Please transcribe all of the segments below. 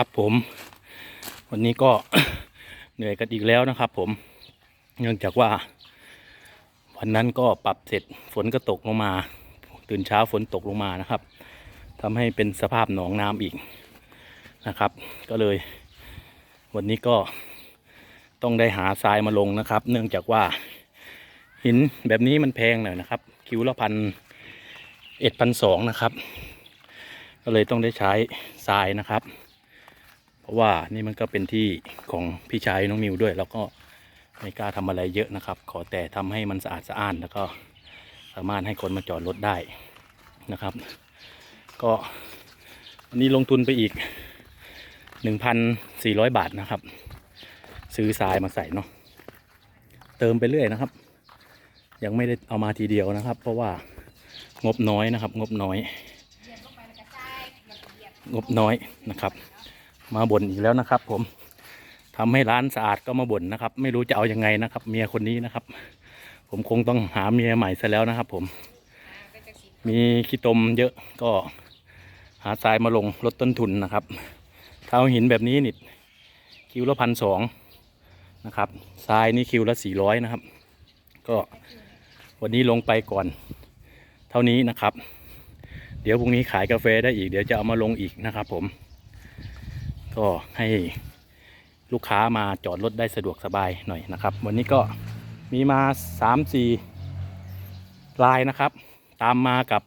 ครับผม วันนี้ก็เหนื่อยกันอีกแล้วนะครับผม เนื่องจากว่า วันนั้นก็ปรับเสร็จฝนก็ตกลงมา ตื่นเช้าฝนตกลงมานะครับทำให้เป็นสภาพหนองน้ำอีกนะครับ ก็เลย วันนี้ก็ต้องได้หาทรายมาลงนะครับ เนื่องจากว่า หินแบบนี้มันแพงหน่อยนะครับ คิวละพันเอ็ดพันสองนะครับ ก็เลยต้องได้ใช้ทรายนะครับ ราะว่านี่มันก็เป็นที่ของพี่ชายน้องมิวด้วย แล้วก็ไม่กล้าทำอะไรเยอะนะครับ ขอแต่ทำให้มันสะอาดสะอ้านแล้วก็สามารถให้คนมาจอดรถได้นะครับ ก็วันนี้ลงทุนไปอีก 1,400 บาทนะครับ ซื้อทรายมาใส่เนาะเติมไปเรื่อยนะครับ ยังไม่ได้เอามาทีเดียวนะครับ เพราะว่างบน้อยนะครับ งบน้อย งบน้อยนะครับ มาบ่นอีกแล้วนะครับ ผมทำให้ร้านสะอาดก็มาบ่นนะครับ ไม่รู้จะเอายังไงนะครับ เมียคนนี้นะครับ ผมคงต้องหาเมียใหม่ซะแล้วนะครับ ผม มีขี้ตมเยอะก็หาทรายมาลงลดต้นทุนนะครับเท้าหินแบบนี้นี่คิวละพันสองนะครับทรายนี่คิวละสี่ร้อยนะครับ ก็วันนี้ลงไปก่อน เท่านี้นะครับ เดี๋ยวพรุ่งนี้ขายกาแฟได้อีก เดี๋ยวจะเอามาลงอีกนะครับผม ก็ให้ลูกค้ามาจอดรถได้สะดวกสบายหน่อยนะครับ วันนี้ก็มีมาสามสี่ลายนะครับ ตามมากับ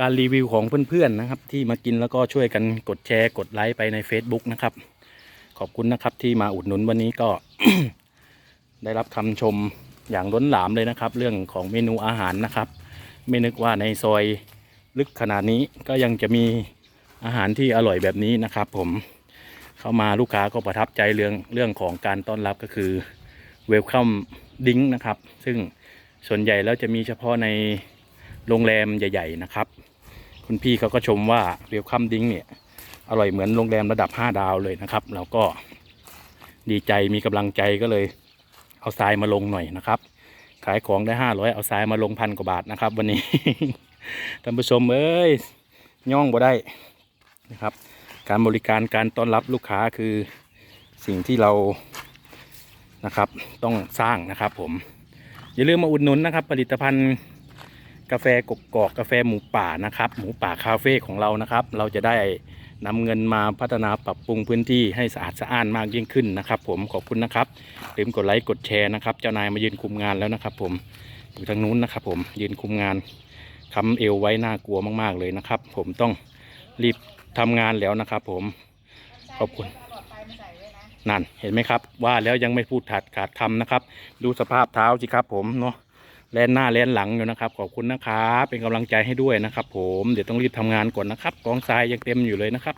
การรีวิวของเพื่อนๆนะครับ ที่มากินแล้วก็ช่วยกันกดแชร์กดไลค์ไปใน Facebook นะครับ ขอบคุณนะครับที่มาอุดหนุนวันนี้ก็ได้รับคำชมอย่างล้นหลามเลยนะครับ เรื่องของเมนูอาหารนะครับ ไม่นึกว่าในซอยลึกขนาดนี้ก็ยังจะมี อาหารที่อร่อยแบบนี้นะครับ ผมเข้ามาลูกค้าก็ประทับใจเรื่องเรื่องของการต้อนรับก็คือเวลคัมดิ้งนะครับ ซึ่งส่วนใหญ่แล้วจะมีเฉพาะในโรงแรมใหญ่ ๆ นะครับ คุณพี่เขาก็ชมว่าเวลคัมดิ้งเนี่ยอร่อยเหมือนโรงแรมระดับ 5 ดาวเลยนะครับเราก็ดีใจมีกำลังใจก็เลยเอาทรายมาลงหน่อยนะครับ ขายของได้ห้าร้อยเอาทรายมาลงพันกว่าบาทนะครับ วันนี้ท่านผู้ชมเอ้ยย่องบ่ได้ นะครับ การบริการการต้อนรับลูกค้าคือสิ่งที่เรานะครับต้องสร้างนะครับผม อย่าลืมมาอุดหนุนนะครับ ผลิตภัณฑ์กาแฟกกอกกาแฟหมูป่านะครับหมูป่าคาเฟ่ของเรานะครับ เราจะได้นำเงินมาพัฒนาปรับปรุงพื้นที่ให้สะอาดสะอ้านมากยิ่งขึ้นนะครับ ผมขอบคุณนะครับลืมกดไลค์กดแชร์นะครับ เจ้านายมายืนคุมงานแล้วนะครับ ผมอยู่ทางนู้นนะครับ ผมยืนคุมงานคำเอวไว้น่ากลัวมาก ๆเลยนะครับ ผมต้อง รีบทำงานแล้วนะครับผม ขอบคุณ นั่นเห็นไหมครับ ว่าแล้วยังไม่พูดขาดขาดคำนะครับ ดูสภาพเท้าสิครับผมเนาะแลนหน้าแลนหลังอยู่นะครับ ขอบคุณนะครับเป็นกำลังใจให้ด้วยนะครับ ผมเดี๋ยวต้องรีบทำงานก่อนนะครับกองทรายยังเต็มอยู่เลยนะครับ